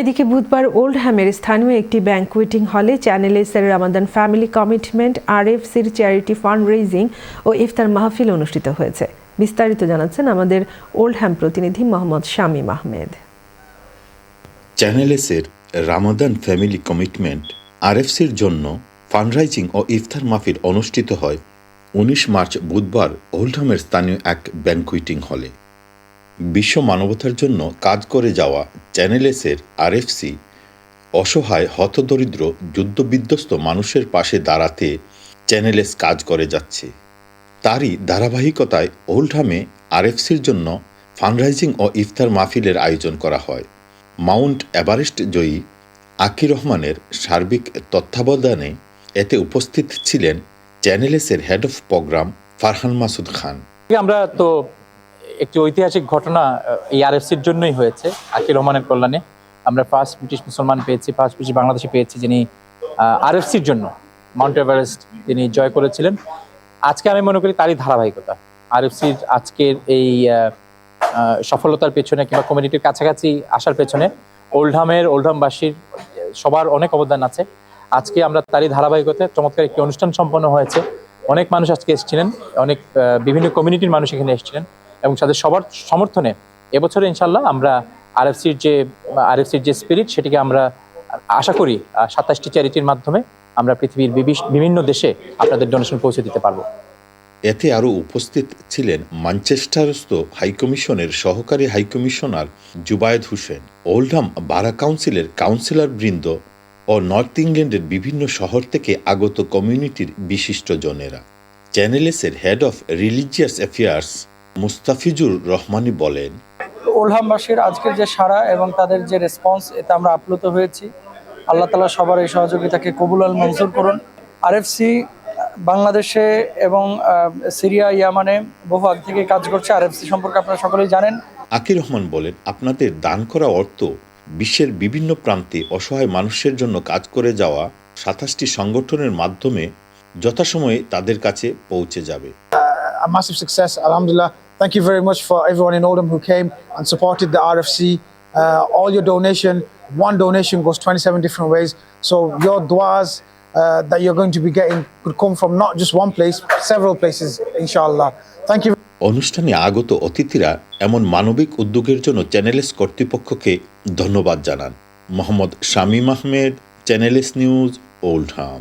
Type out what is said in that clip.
এদিকে বুধবার ওল্ডহ্যামের স্থানীয় একটি ব্যাংকুয়েটিং হলে চ্যানেল এসের রামাদান ফ্যামিলি কমিটমেন্ট, আরএফসির চ্যারিটি ফান্ড রেজিং ও ইফতার মাহফিল অনুষ্ঠিত হয়েছে। বিস্তারিত জানাচ্ছেন আমাদের ওল্ডহ্যাম প্রতিনিধি মোহাম্মদ শামীম আহমেদ। চ্যানেলেসের রামাদান ফ্যামিলি কমিটমেন্ট, আরএফসির জন্য ফান্ডরাইজিং ও ইফতার মাহফিল অনুষ্ঠিত হয় উনিশ মার্চ বুধবার ওল্ডহামের স্থানীয় এক ব্যাংকুইটিং হলে। বিশ্ব মানবতার জন্য কাজ করে যাওয়া চ্যানেলেসের আরএফসি অসহায়, হতদরিদ্র, যুদ্ধবিধ্বস্ত মানুষের পাশে দাঁড়াতে চ্যানেলেস কাজ করে যাচ্ছে। তারই ধারাবাহিকতায় ওল্ডহামে আরএফসির জন্য ফান্ডরাইজিং ও ইফতার মাহফিলের আয়োজন করা হয়। মাউন্ট এভারেস্ট জয়ী আকির রহমানের সার্বিক তত্ত্বাবধানে এতে উপস্থিত ছিলেন চ্যানেলেসের head of programme Farhan Masud Khan. আমরা তো একটি ঐতিহাসিক ঘটনা এই আরএফসির জন্যই হয়েছে আকির রহমানের কল্যাণে। আমরা ফার্স্ট ব্রিটিশ মুসলমান পেয়েছি ফার্স্ট ব্রিটিশ বাংলাদেশি পেয়েছি যিনি আরএফসির জন্য মাউন্ট এভারেস্ট তিনি জয় করেছিলেন। আজকে আমি মনে করি তারই ধারাবাহিকতা। আরএফসির আজকের এই সফলতার পেছনে কিংবা কমিউনিটির কাছাকাছি আসার পেছনে ওল্ডহামের, ওল্ডহামবাসীর, সবার অনেক অবদান আছে। আজকে আমরা তারই ধারাবাহিকতায় চমৎকার একটি অনুষ্ঠান সম্পন্ন হয়েছে। অনেক মানুষ আজকে এসেছিলেন, অনেক বিভিন্ন কমিউনিটির মানুষ এখানে এসেছিলেন। এবং তাদের সবার সমর্থনে এবছরে ইনশাল্লাহ আমরা আরএফসির যে আরএফসির যে স্পিরিট সেটিকে আমরা আশা করি সাতাশটি চ্যারিটির মাধ্যমে আমরা পৃথিবীর বিভিন্ন দেশে আপনাদের ডোনেশন পৌঁছে দিতে পারব। এতে আরও উপস্থিত ছিলেন ম্যানচেস্টারস্থ হাইকমিশনের সহকারী হাইকমিশনার জুবায়েদ হোসেন ওল্ডহাম বারা কাউন্সিলের কাউন্সিলর বৃন্দ ও নর্থ ইংল্যান্ডের বিভিন্ন শহর থেকে আগত কমিউনিটির বিশিষ্ট জনেরা। চ্যানেলেসের head of religious affairs Mustafizur Rahmani বলেন ওলহামবাসীর আজকের যে সারা এবং তাদের যে রেসপন্স এতে আমরা আপ্লুত হয়েছি। আল্লাহ তালা সবার এই সহযোগিতাকে কবুল আল মঞ্জুর করুন। আরএফসি বাংলাদেশে এবং সিরিয়া ইয়ামানে বহু আগ থেকে কাজ করছে। আরএফসি সম্পর্কে আপনারা সকলেই জানেন। আকির রহমান বলেন আপনাদের দান করা অর্থ বিশ্বের বিভিন্ন প্রান্তে অসহায় মানুষের জন্য কাজ করে যাওয়া সাতাশটি সংগঠনের মাধ্যমে যথাসময়ে তাদের কাছে পৌঁছে যাবে। A massive success. Alhamdulillah. Thank you very much for everyone in Oldham who came and supported the RFC. Uh, all your donation, one donation goes 27 different ways. So your duas uh, that you're going to be getting could come from not just one place, several places, inshallah. Thank you. অনুষ্ঠানে আগত অতিথিরা এমন মানবিক উদ্যোগের জন্য Channel S কর্তৃপক্ষকে ধন্যবাদ জানান Mohammad Shamim Ahmed Channel S news Oldham